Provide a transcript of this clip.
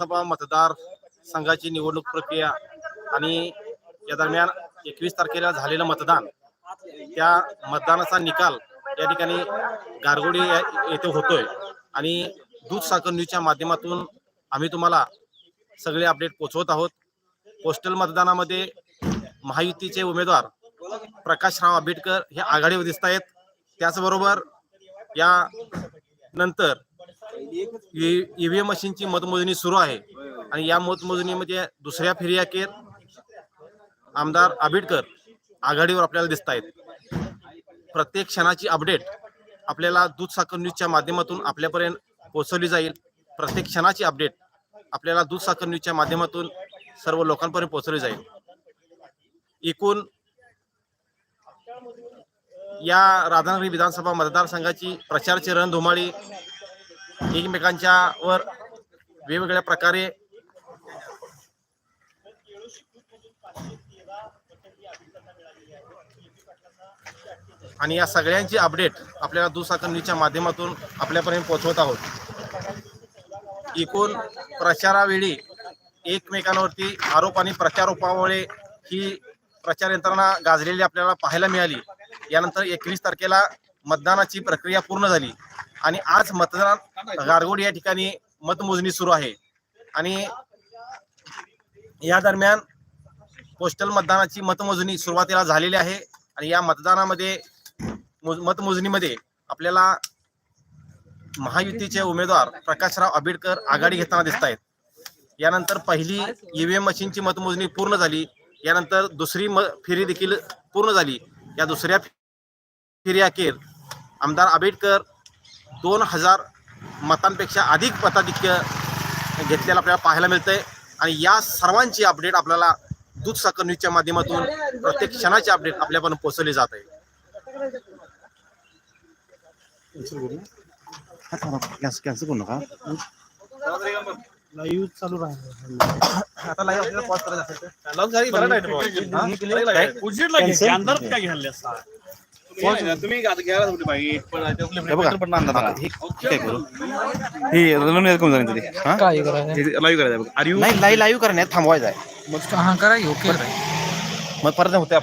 लोकसभा मतदार संघाची निवडणूक प्रक्रिया आणि या दरम्यान एकवीस तारखेला झालेलं मतदान. त्या मतदानाचा निकाल या ठिकाणी गारगोडी येथे होतोय. आणि दूध साखर न्यूजच्या माध्यमातून आम्ही तुम्हाला सगळे अपडेट पोहोचवत आहोत. पोस्टल मतदानामध्ये महायुतीचे उमेदवार प्रकाशराव आंबेडकर हे आघाडीवर दिसत आहेत त्याचबरोबर या नंतर ईव्हीएम मशीनची मतमोजणी सुरू आहे. आणि या मतमोजणीमध्ये म्हणजे दुसऱ्या फेरी आमदार आंबेडकर आघाडीवर आपल्याला दिसत आहेत. प्रत्येक क्षणाची अपडेट आपल्याला दूध साखर न्यूजच्या माध्यमातून आपल्यापर्यंत पोहोचवली जाईल. प्रत्येक क्षणाची अपडेट आपल्याला दूध साखर न्यूजच्या माध्यमातून सर्व लोकांपर्यंत पोहोचवली जाईल. एकूण या राधानगरी विधानसभा मतदारसंघाची प्रचारची रणधुमाळी एकमेकांच्या वर वेगवेगळ्या प्रकारे आणि या सगळ्यांची अपडेट आपल्याला दुसाकंदीच्या माध्यमातून आपल्यापर्यंत पोहोचवत आहोत. एकूण प्रचारावेळी एकमेकांवरती आरोप आणि प्रत्यारोपामुळे ही प्रचार यंत्रणा गाजलेली आपल्याला पाहायला मिळाली. यानंतर एकवीस तारखेला मतदानाची प्रक्रिया पूर्ण झाली. आणि आज मतदान गारगोड या ठिकाणी मतमोजणी सुरू आहे. आणि या दरम्यान पोस्टल मतदानाची मतमोजणी सुरुवातीला झालेली आहे. आणि या मतदानामध्ये मतमोजणीमध्ये आपल्याला महायुतीचे उमेदवार प्रकाशराव आंबेडकर आघाडी घेताना दिसत आहेत यानंतर पहिली ईव्हीएम मशीनची मतमोजणी पूर्ण झाली. यानंतर दुसरी म फेरी देखील पूर्ण झाली. या दुसऱ्या फेरी अखेर आमदार आंबेडकर दोन हजार मतांपेक्षा अधिक मताधिक्य घेतलेलं आपल्याला पाहायला मिळतंय. आणि या सर्वांची अपडेट आपल्याला दूध साखर न्यूजच्या माध्यमातून प्रत्येक क्षणाची अपडेट आपल्यापर्यंत पोहोचवली जात आहे. लाईव्ह चालू आता live आपल्याला pause करायचं असेल तर. तुम्ही घ्यायला कुठे हे हे काय हे हा करायचं लाईव्ह करायचं आर यू नाही लाईव्ह लाईव्ह करण्यात थांबवायचं आहे. हा करा ओके. मग परत होते